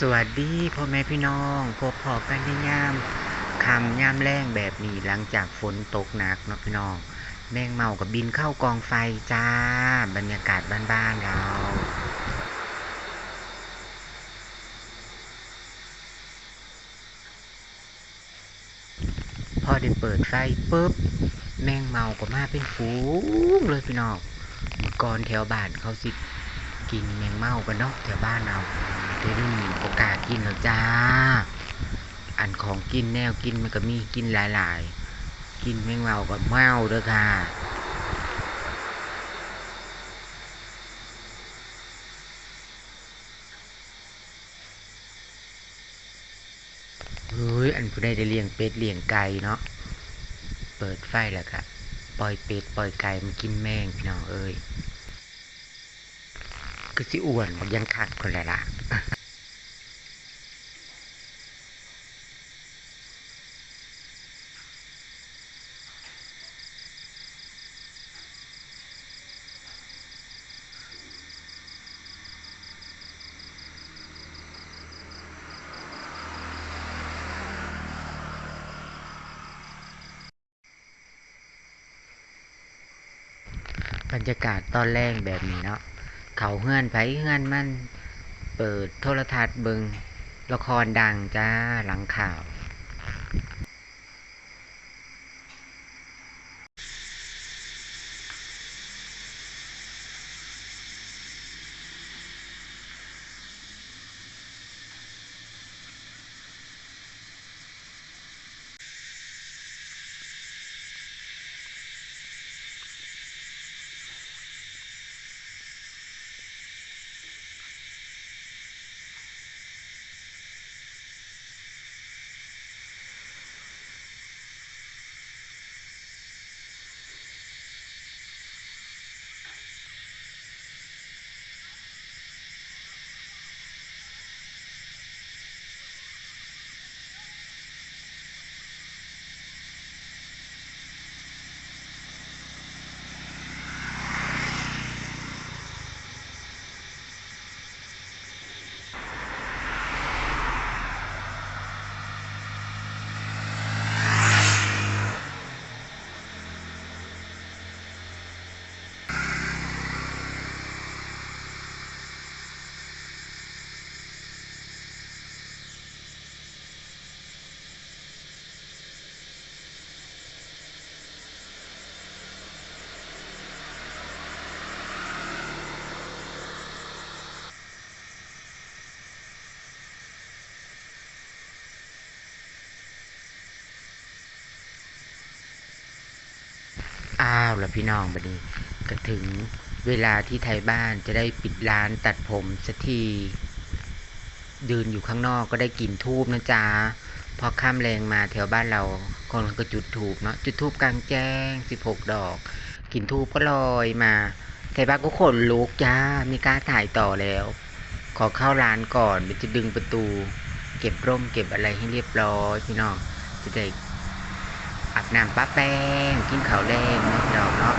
สวัสดีพ่อแม่พี่น้องพบพอกันในยามคำยามแรงแบบนี้หลังจากฝนตกหนักเนาะพี่น้อง แมงเมากับบินเข้ากองไฟจ้า บรรยากาศบ้านๆเราพอได้เปิดไฟปุ๊บ แมงเมาก็มาเป็นฝูงเลยพี่น้องมือก่อนแถวบ้านเขาสิกินแมงเมากันเนาะแถวบ้านเรา เดี๋ยวนี้โอกาสกินแล้วจ้า อันของกินแนวกินมันก็มีกินหลายๆ กินแมงเมาก็เมาเด้อค่ะเฮ้ยอันผู้ใดได้เลี้ยงเป็ดเลี้ยงไก่เนาะ เปิดไฟแล้วค่ะ ปล่อยเป็ดปล่อยไก่มันกินแมงพี่น้องเอ้ย ก็สิอ้วนยังคักคนแหละล่ะบรรยากาศตอนแรกแบบนี้เนาะ เขาเฮือนไผเฮือนมัน เปิดโทรทัศน์เบิงละครดังจ้าหลังข่าว อ้าวแล้วพี่น้องบัดนี้ก็ถึงเวลาที่ไทยบ้านจะได้ปิดร้านตัดผมสักทียืนอยู่ข้างนอกก็ได้กลิ่นทูบนะจ๊ะพอข้ามแรงมาแถวบ้านเราคนก็จุดทูบเนาะจุดทูบกลางแจ้งสิบหกดอกกลิ่นทูบก็ลอยมาไทยบ้านก็ขนลุกจ้ามีกล้าถ่ายต่อแล้ว ขอเข้าร้านก่อนเดี๋ยวจะดึงประตู เก็บร่มเก็บอะไรให้เรียบร้อยพี่น้องจะได้ อาบน้ำป้าแป้ง กินข้าวแดงเนาะพี่น้องเนาะ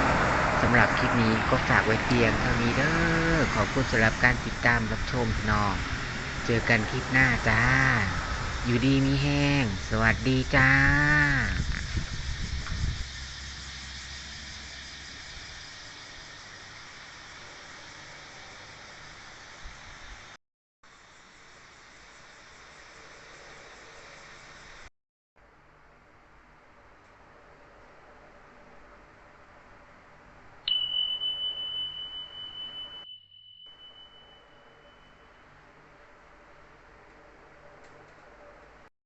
สำหรับคลิปนี้ก็ฝากไว้เพียงเท่านี้เด้อขอบคุณสำหรับการติดตามรับชมพี่น้อง เจอกันคลิปหน้าจ้า อยู่ดีมีแห้ง สวัสดีจ้า